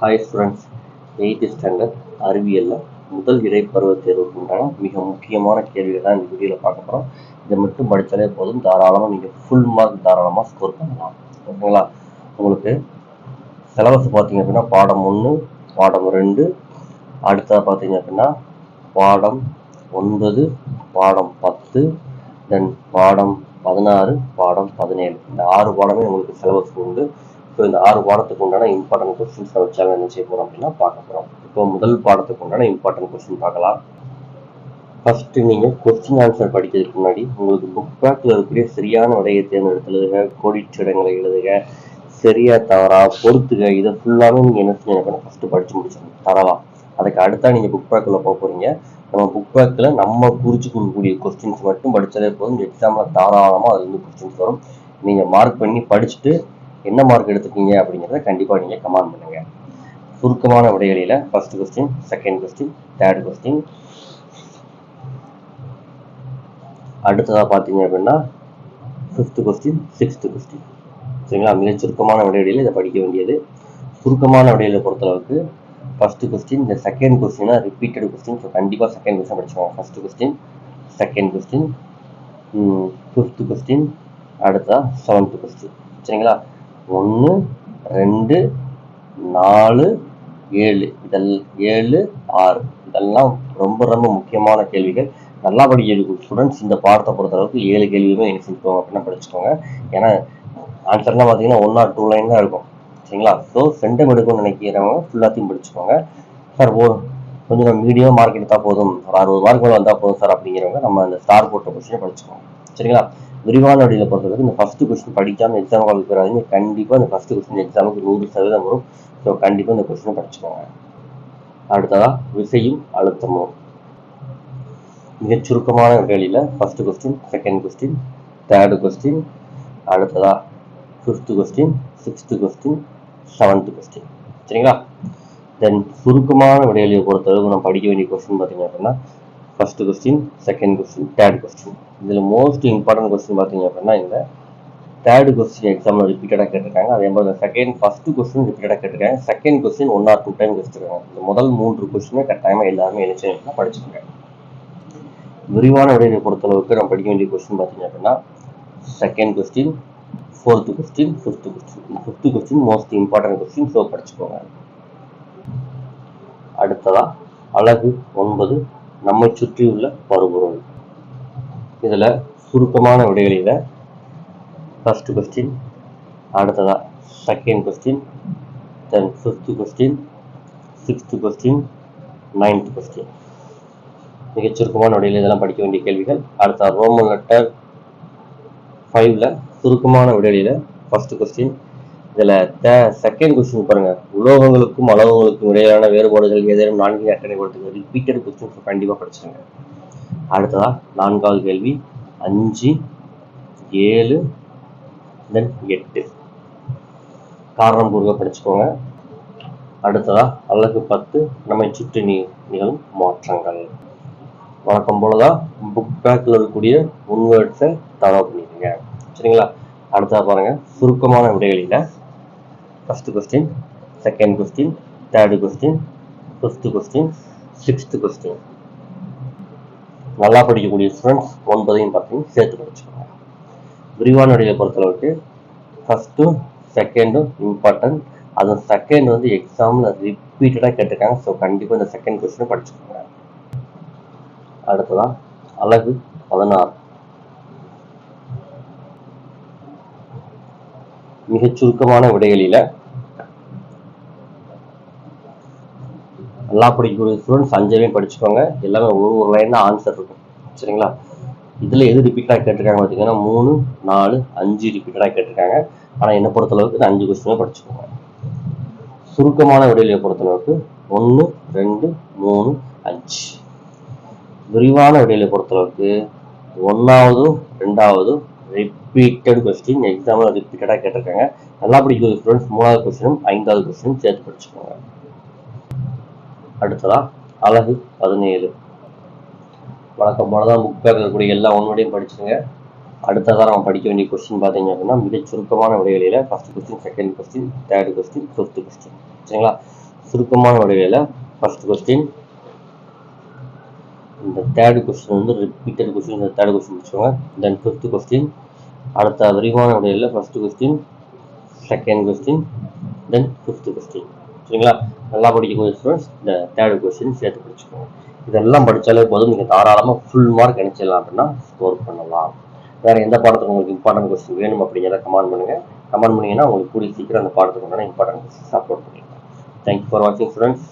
Hi students eighth standard அறிவியலில் முதல் இடைப்பருவ தேர்வுக்கு உண்டான மிக முக்கியமான கேள்விகள் தான் இந்த வீடியோவில் பார்க்க போகிறோம் இதை மட்டும் படித்தாலே போதும். தாராளமாக நீங்கள் ஃபுல் மார்க் தாராளமாக ஸ்கோர் பண்ணலாம். ஓகேங்களா? உங்களுக்கு சிலபஸ் பார்த்தீங்க அப்படின்னா பாடம் ஒன்று பாடம் ரெண்டு அடுத்தது பார்த்தீங்க அப்படின்னா பாடம் ஒன்பது பாடம் பத்து தென் பாடம் பதினாறு பாடம் பதினேழு. இந்த ஆறு பாடமே உங்களுக்கு சிலபஸ் உண்டு. இப்போ இந்த ஆறு பாடத்துக்கு உண்டான இம்பார்ட்டன்ட் கொஸ்டின்ஸ் வச்சாங்க என்ன செய்ய போகிறோம் அப்படின்னா பார்க்க போகிறோம் இப்போ முதல் பாடத்துக்கு உண்டான இம்பார்ட்டன்ட் கொஸ்டின் பார்க்கலாம். ஃபஸ்ட்டு நீங்கள் கொஸ்டின் ஆன்சர் படிக்கிறதுக்கு முன்னாடி உங்களுக்கு புக் பேக்கில் இருக்கக்கூடிய சரியான விடையை தேர்ந்தெடுத்து எழுதுக கோடிச்சிடங்களை எழுதுக சரியா தவறா பொறுத்துக. இதை ஃபுல்லாகவே நீங்கள் என்ன செய்யணும் ஃபஸ்ட்டு படித்து முடிச்சிடணும். தரலாம் அதுக்கு அடுத்தா நீங்கள் புக் பேக்கில் போக போகிறீங்க நம்ம புக் பேக்கில் நம்ம குறிச்சு கொடுக்கக்கூடிய கொஸ்டின்ஸ் மட்டும் படித்தாலே போதும். எக்ஸாமில் தாராளமாக அது வந்து கொஸ்டின்ஸ் வரும். நீங்கள் மார்க் பண்ணி படிச்சுட்டு என்ன மார்க் எடுத்துக்கீங்க அப்படிங்கிறத கண்டிப்பாக நீங்கள் கமெண்ட் பண்ணுங்கள் சுருக்கமான விடைகளில் first question second question third question அடுத்ததாக பார்த்தீங்க அப்படின்னா ஃபிஃப்த் கொஸ்டின் சிக்ஸ்த் கொஸ்டின் சரிங்களா? மிக சுருக்கமான விடைகளில் இதை படிக்க வேண்டியது. சுருக்கமான விடையில பொறுத்தளவுக்கு ஃபர்ஸ்ட் கொஸ்டின் இந்த செகண்ட் கொஸ்டினா ரிப்பீட்டட் கொஸ்டின் ஸோ கண்டிப்பாக செகண்ட் கொஸ்டின் படிச்சுக்கோங்க. First question second question fifth question அடுத்ததாக செவன்த் கொஸ்டின் சரிங்களா? ஒன்று ரெண்டு நாலு ஏழு. இதெல் ஏழு ஆறு. இதெல்லாம் ரொம்ப ரொம்ப முக்கியமான கேள்விகள். நல்லா படிக்கிற ஸ்டூடெண்ட்ஸ் இந்த பாடத்தை பொறுத்தளவுக்கு ஏழு கேள்வியுமே என்ன செஞ்சுக்கோங்க அப்படின்னா படிச்சுக்கோங்க. ஏன்னா ஆன்சர்லாம் பார்த்தீங்கன்னா ஒன் ஆர் டூ லைன் தான் இருக்கும். சரிங்களா? ஸோ சென்டம் எடுக்கணும்னு நினைக்கிறவங்க ஃபுல்லாத்தையும் படிச்சுக்கோங்க. சார் ஓ கொஞ்சம் மீடியம் மார்க் எடுத்தால் போதும். ஒரு அறுபது மார்க் மேலே வந்தால் போதும் சார் அப்படிங்கிறவங்க நம்ம அந்த ஸ்டார் போட்ட கொஸ்டினை படிச்சுக்கோங்க. சரிங்களா? விரிவான வழியில் பொறுத்தவரைக்கும் இந்த ஃபஸ்ட்டு கொஸ்டின் படிக்காமல் எக்ஸாம் காலுக்கு வராதிங்க கண்டிப்பாக இந்த ஃபஸ்ட்டு கொஸ்டின் எக்ஸாமுக்கு நூறு சதவீதம் வரும். ஸோ கண்டிப்பாக இந்த கொஸ்டினை படிச்சுக்கோங்க. அடுத்ததாக விசையும் அழுத்தமும். மிகச் சுருக்கமான வேலையில் first question second question third question அடுத்ததாக fifth question sixth question seventh question சரிங்களா? தென் சுருக்கமான விடையிலையை பொறுத்தளவுக்கு நம்ம படிக்க வேண்டிய கொஸ்டின் பார்த்தீங்க அப்படின்னா first question second question third question இதில் மோஸ்ட் இம்பார்ட்டன்ட் கொஸ்டின் பார்த்தீங்க அப்படின்னா இந்த தேர்ட் கொஸ்டின் எக்ஸாமில் ரிப்பீட்டடாக கேட்டிருக்காங்க. அதே மாதிரி செகண்ட் ஃபர்ஸ்ட் கொஸ்டின் ரிப்பீட்டடாக கேட்டிருக்காங்க. Second question one or two time கேட்டிருக்காங்க. இந்த முதல் மூன்று கொஸ்டினை கட்டாயமாக எல்லாருமே என்ன செய்யணும்னா விரிவான விடையை பொறுத்தளவுக்கு நம்ம படிக்க வேண்டிய கொஸ்டின் பார்த்தீங்க அப்படின்னா second question fourth question fifth question இந்த fifth question most important question so படிச்சுக்கோங்க. அடுத்ததாக அழகு ஒன்பது நம்மை சுற்றியுள்ள பருபொருள். இதில் சுருக்கமான விடைகளில் ஃபஸ்ட்டு கொஸ்டின் அடுத்ததாக second question then fifth question sixth question ninth question மிகச் சுருக்கமான விடையில் இதெல்லாம் படிக்க வேண்டிய கேள்விகள். அடுத்த ரோமன் லெட்டர் ஃபைவ்ல சுருக்கமான விடையில ஃபஸ்ட்டு கொஸ்டின் இதில் த செகண்ட் கொஸ்டின் பாருங்க. உலோகங்களுக்கும் அளவுகளுக்கும் இடையிலான வேறுபாடுகள் ஏதேனும் நான்கு அட்டனை ரிப்பீட்டட் கொஸ்டின்ஸ் கண்டிப்பாக படிச்சிருங்க. அடுத்ததா நான்காவது கேள்வி. அஞ்சு ஏழு தென் எட்டு. காரணம் கூறுக படிச்சுக்கோங்க. அடுத்ததா அழகு பத்து நம்மை சுற்றி நீ நிகழும் மாற்றங்கள். வழக்கம் போலதான் புக் பேக்கில் இருக்கக்கூடிய உன்வேர்ட்ஸை தடவை பண்ணிடுங்க சரிங்களா? அடுத்ததாக பாருங்க சுருக்கமான விடைகளில் first question second question third question fifth question sixth question நல்லா படிக்கக்கூடிய ஸ்டூடெண்ட்ஸ் ஒன்பதையும் பார்த்தீங்கன்னா சேர்த்து படிச்சுக்கோங்க. விரிவான விடையை பொறுத்தளவுக்கு ஃபஸ்ட்டும் செகண்டும் இம்பார்ட்டன்ட் அது செகண்ட் வந்து எக்ஸாமில் ரிப்பீட்டடாக கேட்டிருக்காங்க. ஸோ கண்டிப்பாக இந்த செகண்ட் கொஸ்டினை படிச்சுக்கோங்க. அடுத்ததான் அழகு பதினாறு. மிகச் சுருக்கமான விடைகளில நல்லா படிக்கக்கூடிய ஸ்டூடெண்ட்ஸ் அஞ்சையும் படிச்சுக்கோங்க. எல்லாமே ஒரு ஒரு லைன் தான் ஆன்சர் இருக்கும். சரிங்களா? இதில் எது ரிப்பீட்டடாக கேட்டிருக்காங்க பார்த்தீங்கன்னா மூணு நாலு அஞ்சு ரிப்பீட்டடாக கேட்டிருக்காங்க. ஆனால் என்னை பொறுத்தளவுக்கு இந்த அஞ்சு கொஸ்டினே படிச்சுக்கோங்க. சுருக்கமான விடையிலையை பொறுத்தளவுக்கு ஒன்று ரெண்டு மூணு அஞ்சு. விரிவான விடையில பொறுத்தளவுக்கு ஒன்றாவதும் ரெண்டாவதும் ரிப்பீட்டட் கொஸ்டின் எக்ஸாமில் ரிப்பீட்டடாக கேட்டிருக்காங்க. நல்லா படிக்கிற ஸ்டூடெண்ட்ஸ் மூணாவது கொஸ்டினும் ஐந்தாவது கொஸ்டினும் சேர்த்து படிச்சுக்கோங்க. அடுத்ததா அழகு பதினேழு. வழக்கம் போல தான் புக் பேக்கில் இருக்கக்கூடிய எல்லா ஒன்றுடையும் படிச்சுங்க அடுத்ததாக நம்ம படிக்க வேண்டிய கொஸ்டின் பார்த்தீங்க அப்படின்னா மிக சுருக்கமான விடைகளில் first question second question third question fifth question சரிங்களா? சுருக்கமான விடைகளில் ஃபர்ஸ்ட் கொஸ்டின் இந்த தேர்டு கொஸ்டின் வந்து ரிப்பீட்டட் கொஸ்டின் இந்த தேர்ட் கொஸ்டின் வச்சுக்கோங்க தென் ஃபிஃப்த் கொஸ்டின் அடுத்த விரிவான உடையில் first question second question then fifth question சரிங்களா? நல்லா படிக்கக்கூடிய ஸ்டூடெண்ட்ஸ் இந்த தேர்ட் கொஸ்டின் சேர்த்து படிச்சுக்கோங்க. இதெல்லாம் படித்தாலே போதும். நீங்கள் தாராளமாக ஃபுல் மார்க் நினச்சிடலாம் அப்படின்னா ஸ்கோர் பண்ணலாம். வேறு எந்த பாடத்துக்கு உங்களுக்கு இம்பார்ட்டன்ட் கொஸ்டின் வேணும் அப்படிங்கிறத கமெண்ட் பண்ணுங்கள் கமெண்ட் பண்ணிங்கன்னா உங்களுக்கு கூடிய சீக்கிரம் அந்த பாடத்துக்கு உண்டான இம்பார்ட்டன்ட் கொஸ்டின்ஸ் அப்லோட் பண்ணிடலாம். தேங்க்யூ ஃபார் வாட்சிங் ஸ்டூடெண்ட்ஸ்